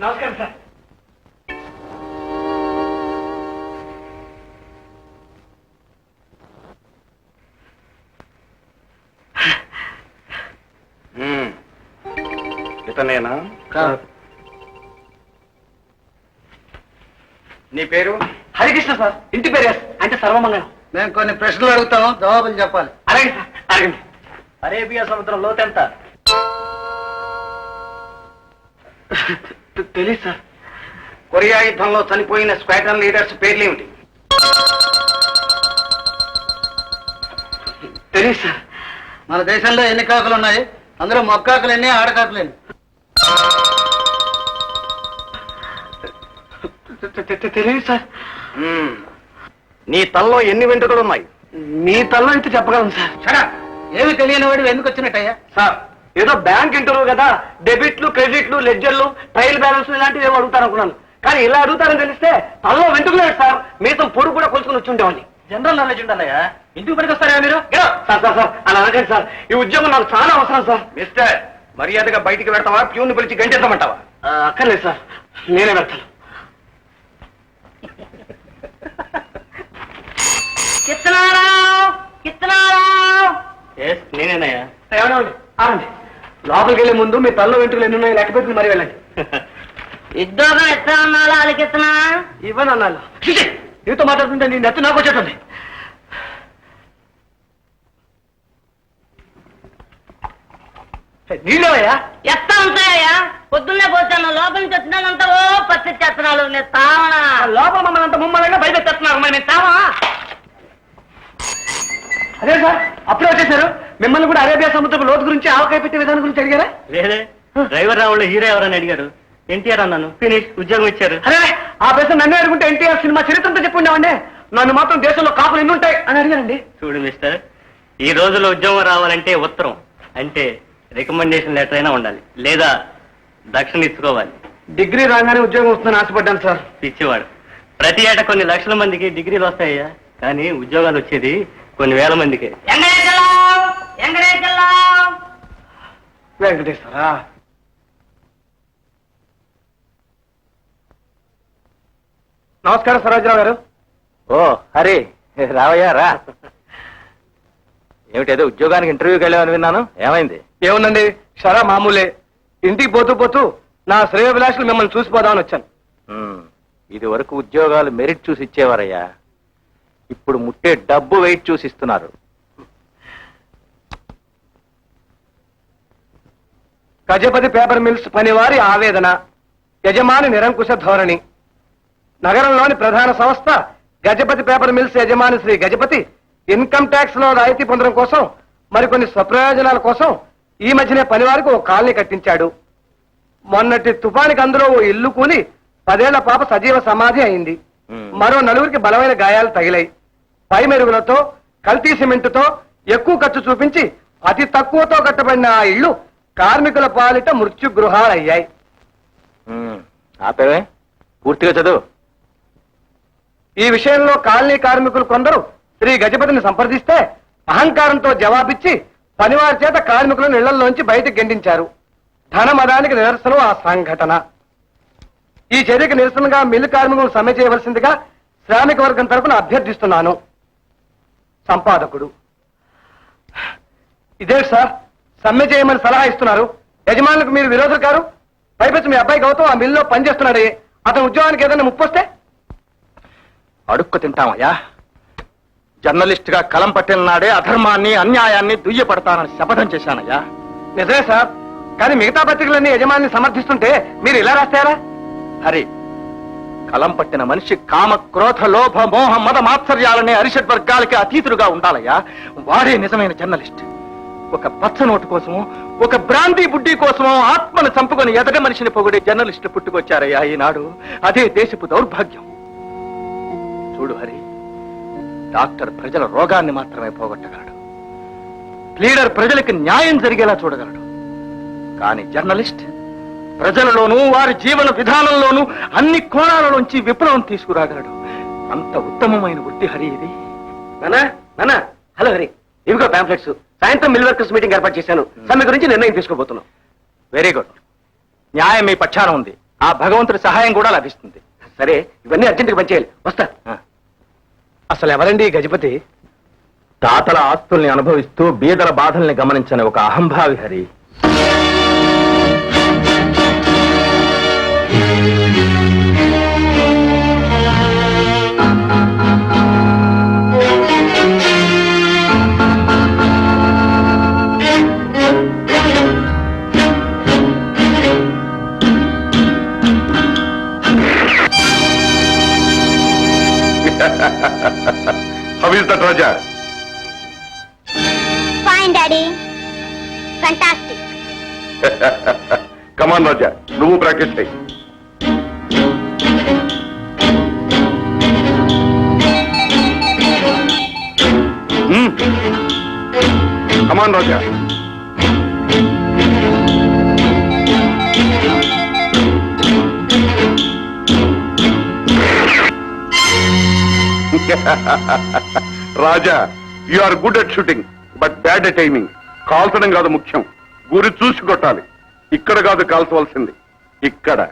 నమస్కారం సార్. ఇతనేనా? నీ పేరు? హరికృష్ణ సార్. ఇంటి పేరు అంటే సర్వమంగళం. మేము కొన్ని ప్రశ్నలు అడుగుతాము జవాబులు చెప్పాలి. అలాగే సార్. అడగండి. అరేబియా సముద్రం లోతెంత? తె- తెలీదు సార్. కొరియా యుద్ధంలో చనిపోయిన స్క్వాడ్రన్ లీడర్స్ పేర్లేమిటి? తెలీదు సార్. మన దేశంలో ఎన్ని కాకులు ఉన్నాయి? అందులో మొక్కాకులు ఎన్ని ఆడకాకులు ఎన్ని? తె- తె- తె- తెలీదు సార్. నీ తల్లో ఎన్ని వెంట్రుకలు ఉన్నాయి? మీ తల్లో అయితే చెప్పగలను సార్. సరే ఏమి తెలియని వాడు ఎందుకు వచ్చినట్టయ్యా? సార్ ఏదో బ్యాంక్ ఇంటర్వ్యూ కదా డెబిట్లు క్రెడిట్లు లెడ్జర్లు ట్రయల్ బ్యాలెన్స్ ఇలాంటివి ఏమో అడుగుతారు అనుకున్నాను. కానీ ఇలా అడుగుతారని తెలిస్తే తల్లో వెంటుకలేదు సార్. మీతో పొడుగు కూడా కొలుసుకుని వచ్చి ఉండేవాడిని జనరల్ నాలెడ్జ్ ఉండాలయ్యా. ఇంటికి పనికొస్తారా మీరు? Sir sir sir. అలా అనకండి సార్. ఈ ఉద్యోగం నాకు చాలా అవసరం సార్. మిస్టర్ మర్యాదగా బయటికి పెడతావా ప్యూన్ పిలిచి గంటెత్తమంటావా? ఆ, అక్కర్లేదు సార్. నేనే పెడతాను నేనేనయ్యా. ఏమన్నా ఆరండి లోపలికి వెళ్ళే ముందు మీ తల్లో వెంట్రుకలు ఎన్ని ఉన్నాయో లెక్క పెట్టుకుని మరీ వెళ్ళండి. ఉద్యోగం ఎట్లా అన్నాలో అలికిస్తున్నా ఇవ్వను అన్నాను నీతో మాట్లాడుతుంటే నీ నెత్తి నాకు వచ్చేటుంది నీళ్ళవయ్యా? ఎట్లా ఉంటాయా పొద్దున్నే పోతాను లోపల నుంచి వచ్చినానంతా ఓ పచ్చి చేస్తున్నాడు నేను తావనా లోపల మమ్మల్ని అంత ముమ్మలంగా బయట తెస్తున్నారు మరి నేను తావా అదే సార్? అప్పుడే వచ్చేసారు మిమ్మల్ని కూడా అరేబియా సముద్రపు లోతు గురించి ఆవకాయ పెట్టే విధానం గురించి అడిగారా? లేదే. డ్రైవర్ రావులో హీరో ఎవరని అడిగారు ఎన్టీఆర్ అన్నాను. ఫినిష్ ఉద్యోగం ఇచ్చారు. అరే ఆ ప్రశ్న నన్నే అడుగుంటే ఎన్టీఆర్ సినిమా చరిత్రతో చెప్పుండేవండి నన్ను మాత్రం దేశంలో కాపులు ఎన్ని ఉంటాయి అని అడిగారండి. చూడు మిస్టర్ ఈ రోజులో ఉద్యోగం రావాలంటే ఉత్తరం. అంటే రికమెండేషన్ లెటర్ అయినా ఉండాలి. లేదా దక్షిణ ఇచ్చుకోవాలి డిగ్రీ రాగానే ఉద్యోగం వస్తుందని ఆశపడ్డాను సార్. పిచ్చివాడు. ప్రతి ఏటా కొన్ని లక్షల మందికి డిగ్రీలు వస్తాయ్యా. కానీ ఉద్యోగాలు వచ్చేది కొన్ని వేల మందికి. వెంకటేశ్వరా? నమస్కారం సరోజరావు గారు. ఓ హరి రావయ్యా రా. ఏమిటేదో ఉద్యోగానికి ఇంటర్వ్యూకి వెళ్ళామని విన్నాను. ఏమైంది? ఏముందండి? షరా మామూలే. ఇంటికి పోతూ పోతూ నా శ్రేయోభిలాషులు మిమ్మల్ని చూసిపోదామని వచ్చాను. ఇది వరకు ఉద్యోగాలు మెరిట్ చూసి ఇచ్చేవారయ్యా. ఇప్పుడు ముట్టే డబ్బు వెయిట్ చూసి ఇస్తున్నారు. గజపతి పేపర్ మిల్స్ పనివారి ఆవేదన. యజమాని నిరంకుశ ధోరణి. నగరంలోని ప్రధాన సంస్థ గజపతి పేపర్ మిల్స్ యజమాని శ్రీ గజపతి. ఇన్కమ్ ట్యాక్స్లో రాయితీ పొందడం కోసం మరికొన్ని స్వప్రయోజనాల కోసం ఈ మధ్యనే పనివారికి ఓ కాలనీ కట్టించాడు. మొన్నటి తుఫానికి అందులో ఓ ఇల్లు కూలి పదేళ్ళ పాప సజీవ సమాధి అయింది. మరో నలుగురికి బలమైన గాయాలు తగిలాయి. పై మెరుగులతో కల్తీ సిమెంటుతో ఎక్కువ ఖర్చు చూపించి అతి తక్కువతో కట్టబడిన ఆ ఇళ్ళు కార్మికుల పాలిట మృత్యు గృహాలయ్యాయి. ఆపేవే. పూర్తిగా చదువు. ఈ విషయంలో కాలనీ కార్మికులు కొందరు శ్రీ గజపతిని సంప్రదిస్తే అహంకారంతో జవాబిచ్చి పనివారి చేత కార్మికులను ఇళ్ళలోంచి బయటకు గెండించారు. ధనమదానికి నిరసనం ఆ సంఘటన. ఈ చర్యకు నిరసనగా మిల్లు కార్మికులను సమ్మె చేయవలసిందిగా శ్రామిక వర్గం తరపున అభ్యర్థిస్తున్నాను. సంపాదకుడు. ఇదే సార్. సమ్మె చేయమని సలహా ఇస్తున్నారు. యజమానులకు మీరు విరోధులు కారు. పైపెచ్చు మీ అబ్బాయి గౌతమ్ ఆ మిల్లులో పనిచేస్తున్నాడే. అతని ఉద్యోగానికి ఏదైనా ముప్పొస్తే అడుక్కు తింటామయ్యా. జర్నలిస్ట్గా కలం పట్టిన నాడే అధర్మాన్ని అన్యాయాన్ని దుయ్యపడతానని శపథం చేశానయ్యా. నిజమే సార్. కానీ మిగతా పత్రికలన్నీ యజమాని సమర్థిస్తుంటే మీరు ఇలా రాస్తారా? హరి కలం పట్టిన మనిషి కామ క్రోధ లోభ మోహ మద మాత్సర్యాలనే అరిషడ్ వర్గాలకి అతీతుడుగా ఉండాలయ్యా. వాడే నిజమైన జర్నలిస్ట్. ఒక పచ్చ నోటు కోసమో ఒక బ్రాంతి బుడ్డి కోసమో ఆత్మను చంపుకొని ఎదగ మనిషిని పొగిడే జర్నలిస్టు పుట్టుకొచ్చారయ్యా ఈనాడు. అదే దేశపు దౌర్భాగ్యం. చూడు హరి డాక్టర్ ప్రజల రోగాన్ని మాత్రమే పోగొట్టగలడు. లీడర్ ప్రజలకు న్యాయం జరిగేలా చూడగలడు. కానీ జర్నలిస్ట్ ప్రజలలోనూ వారి జీవన విధానంలోనూ అన్ని కోణాలలోంచి విప్లవం తీసుకురాగలడు. అంత ఉత్తమమైన వృత్తి హరి ఇది. నానా నానా హలో హరి ఇవిగో ప్యాంప్లెట్స్ సాయంత్రం మిల్ వర్కర్స్ మీటింగ్ ఏర్పాటు చేశాను. సమ్మె గురించి నిర్ణయం తీసుకోబోతున్నాం. Very good. న్యాయం మీ పక్షాన ఉంది. ఆ భగవంతుడి సహాయం కూడా లభిస్తుంది. సరే ఇవన్నీ అర్జెంట్గా పనిచేయాలి. వస్తా. అసలు ఎవరండి గజపతి? తాతల ఆస్తుల్ని అనుభవిస్తూ బీదల బాధల్ని గమనించని ఒక అహంభావి Hari. Raja? Fine daddy fantastic on, Raja. నువ్వు ప్రాక్టీస్ చేయి come on Raja Raja you are good at shooting but bad at timing కాల్చడం కాదు ముఖ్యం. గురి చూసి కొట్టాలి. ఇక్కడ కాదు కాల్చవలసింది. ఇక్కడ.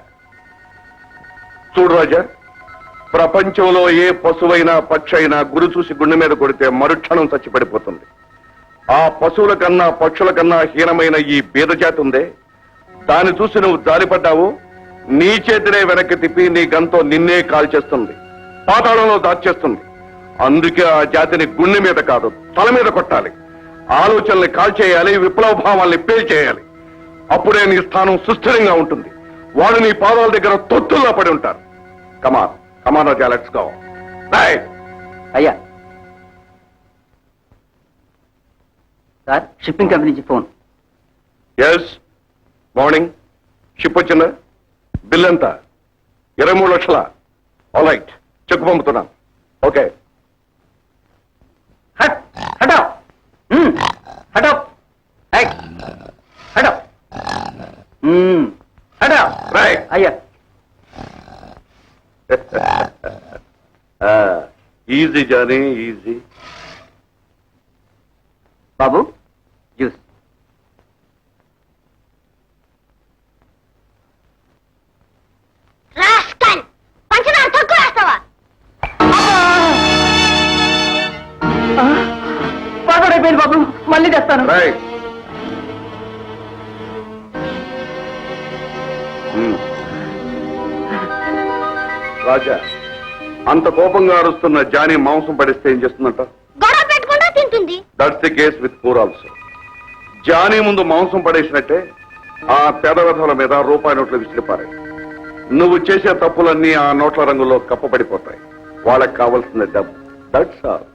చూడు రాజా ప్రపంచంలో ఏ పశువైనా పక్షి అయినా గురి చూసి గుండె మీద కొడితే మరుక్షణం చచ్చిపడిపోతుంది. ఆ పశువుల కన్నా పక్షుల కన్నా హీనమైన ఈ బీదజాతి ఉందే. దాన్ని చూసి నువ్వు జాలిపడ్డావు నీ చేతినే వెనక్కి తిప్పి నీ గంతో నిన్నే కాల్చేస్తుంది. పాతాళంలో దాచేస్తుంది. అందుకే ఆ జాతిని గుండె మీద కాదు తల మీద కొట్టాలి. ఆలోచనల్ని కాల్చేయాలి విప్లవ భావాల్ని పేల్చేయాలి. అప్పుడే నీ స్థానం సుస్థిరంగా ఉంటుంది. వాళ్ళు నీ పాదాల దగ్గర తొత్తుల్లా పడి ఉంటారు. Come on come on Raja let's go అయ్యా. సార్ షిప్పింగ్ కంపెనీ నుంచి ఫోన్. ఎస్ మార్నింగ్ షిప్ వచ్చిందా? బిల్ ఎంత? ఇరవై మూడు లక్షల? ఆల్ రైట్ చెక్ పంపుతున్నాం. ఓకే హట్ హటో హటో హటో హటో రైట్ అయ్యా. Easy Johnny easy. బాబు. బాబు మళ్ళీ తెస్తాను. రైట్ రాజా అంత కోపంగా అరుస్తున్న జానీ మాంసం పడిస్తే ఏం చేస్తుందంట? గొడవ పెట్టుకుంటా తింటుంది. That's the case with poor also Johnny ముందు మాంసం పడేసినట్టే ఆ పేదవధుల మీద రూపాయి నోట్లు విసిరిపారే నువ్వు చేసే తప్పులన్నీ ఆ నోట్ల రంగులో కప్పబడిపోతాయి. వాళ్ళకి కావాల్సిన డబ్బు. దట్స్ ఆల్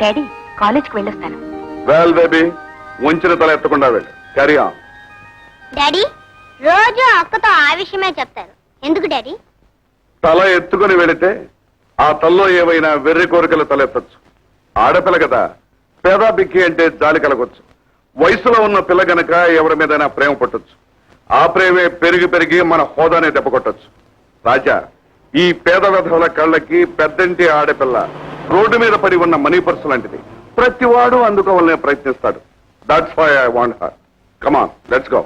డాడీ కాలేజ్కి వెళ్ళొస్తాను. వెల్ బేబీ వంచిన తల ఎత్తకుండా వెళ్ళి. క్యారీ ఆన్ డాడీ రోజు అక్కతో ఆ విషయమే చెప్తారు ఎందుకు డాడీ? తల ఎత్తుకుని వెళితే ఆ తల్లో ఏవైనా వెర్రి కోరికలు తలెత్తచ్చు. ఆడపిల్ల కదా పేదా బిక్కి అంటే జాలి కలగొచ్చు. వయసులో ఉన్న పిల్ల గనక ఎవరి మీదైనా ప్రేమ పట్టొచ్చు. ఆ ప్రేమే పెరిగి పెరిగి మన హోదానే దెబ్బ కొట్టొచ్చు. రాజా ఈ పేద విధవుల కళ్ళకి పెద్దంటి ఆడపిల్ల రోడ్డు మీద పడి ఉన్న మనీ పర్సు లాంటిది. ప్రతివాడు అందుకోవాలనే ప్రయత్నిస్తాడు. That's why I want her come on let's go